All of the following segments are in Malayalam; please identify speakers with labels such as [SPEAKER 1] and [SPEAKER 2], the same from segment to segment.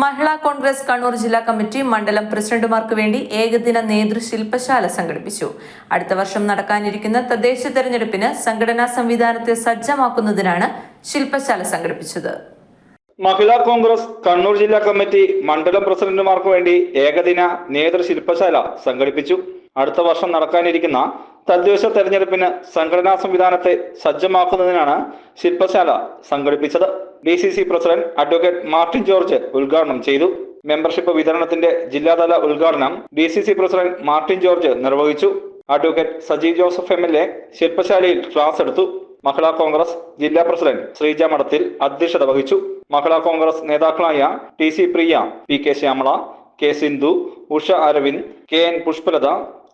[SPEAKER 1] മഹിളാ കോൺഗ്രസ് കണ്ണൂർ ജില്ലാ കമ്മിറ്റി മണ്ഡലം പ്രസിഡന്റുമാർക്ക് വേണ്ടി ഏകദിന നേതൃശില്പശാല സംഘടിപ്പിച്ചു. അടുത്ത വർഷം നടക്കാനിരിക്കുന്ന തദ്ദേശ തെരഞ്ഞെടുപ്പിന് സംഘടനാ സംവിധാനത്തെ സജ്ജമാക്കുന്നതിനാണ് ശില്പശാല സംഘടിപ്പിച്ചത്.
[SPEAKER 2] മഹിളാ കോൺഗ്രസ് കണ്ണൂർ ജില്ലാ കമ്മിറ്റി മണ്ഡലം പ്രസിഡന്റുമാർക്ക് വേണ്ടി ഏകദിന നേതൃശില്പശാല സംഘടിപ്പിച്ചു. അടുത്ത വർഷം നടക്കാനിരിക്കുന്ന തദ്ദേശ തെരഞ്ഞെടുപ്പിന് സംഘടനാ സംവിധാനത്തെ സജ്ജമാക്കുന്നതിനാണ് ശില്പശാല സംഘടിപ്പിച്ചത്. D C C president advocate Martin George ഉദ്ഘാടനം ചെയ്തു. മെമ്പർഷിപ്പ് വിതരണത്തിന്റെ ജില്ലാതല ഉദ്ഘാടനം D C C president Martin George നിർവഹിച്ചു. Advocate Sajeev Joseph M L A ശില്പശാലയിൽ class എടുത്തു. മഹിളാ കോൺഗ്രസ് ജില്ലാ പ്രസിഡന്റ് ശ്രീജ മഠത്തിൽ അധ്യക്ഷത വഹിച്ചു. മഹിളാ കോൺഗ്രസ് നേതാക്കളായ T C Priya P K Shyamala K Sindhu Usha Aravind K N Pushpalatha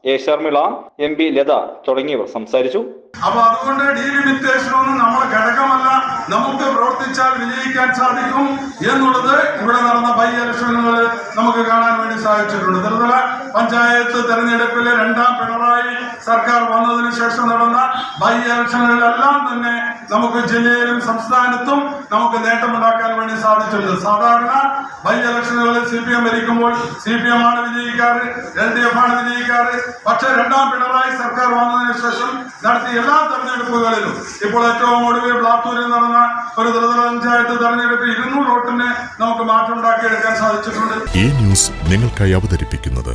[SPEAKER 2] A Sharmila M P Latha തുടങ്ങിയവർ സംസാരിച്ചു.
[SPEAKER 3] അപ്പൊ അതുകൊണ്ട് ഡീലിമിറ്റേഷൻ ഒന്നും നമ്മുടെ ഘടകമല്ല നമുക്ക് പ്രവർത്തിച്ചാൽ വിജയിക്കാൻ സാധിക്കും എന്നുള്ളത് ഇവിടെ നടന്ന ബൈ ഇലക്ഷനുകൾ നമുക്ക് കാണാൻ വേണ്ടി സാധിച്ചിട്ടുണ്ട്. ത്രിതല പഞ്ചായത്ത് തെരഞ്ഞെടുപ്പിലെ രണ്ടാം പിണറായി സർക്കാർ വന്നതിന് ശേഷം നടന്ന ബൈ ഇലക്ഷനുകളിലെല്ലാം തന്നെ നമുക്ക് ജില്ലയിലും സംസ്ഥാനത്തും നമുക്ക് നേട്ടമുണ്ടാക്കാൻ വേണ്ടി സാധിച്ചിട്ടുണ്ട്. സാധാരണ ബൈ ഇലക്ഷനുകളിൽ സി പി എം ഭരിക്കുമ്പോൾ സി പി എം ആണ് വിജയിക്കാറ് എൽ ഡി എഫ് ആണ് വിജയിക്കാറ്. പക്ഷേ രണ്ടാം പിണറായി സർക്കാർ വന്നതിന് ശേഷം നടത്തിയ എല്ലാ തെരഞ്ഞെടുപ്പുകളിലും ഇപ്പോൾ ഏറ്റവും ഒടുവിൽ ബ്ലാത്തൂരിൽ നടന്ന ഒരു ത്രിതല പഞ്ചായത്ത് തെരഞ്ഞെടുപ്പ് ഇരുന്നൂറ് വോട്ടിന് നമുക്ക് മാറ്റം ഉണ്ടാക്കിയെടുക്കാൻ സാധിച്ചിട്ടുണ്ട്.
[SPEAKER 4] ഈ ന്യൂസ് നിങ്ങൾക്കായി അവതരിപ്പിക്കുന്നത്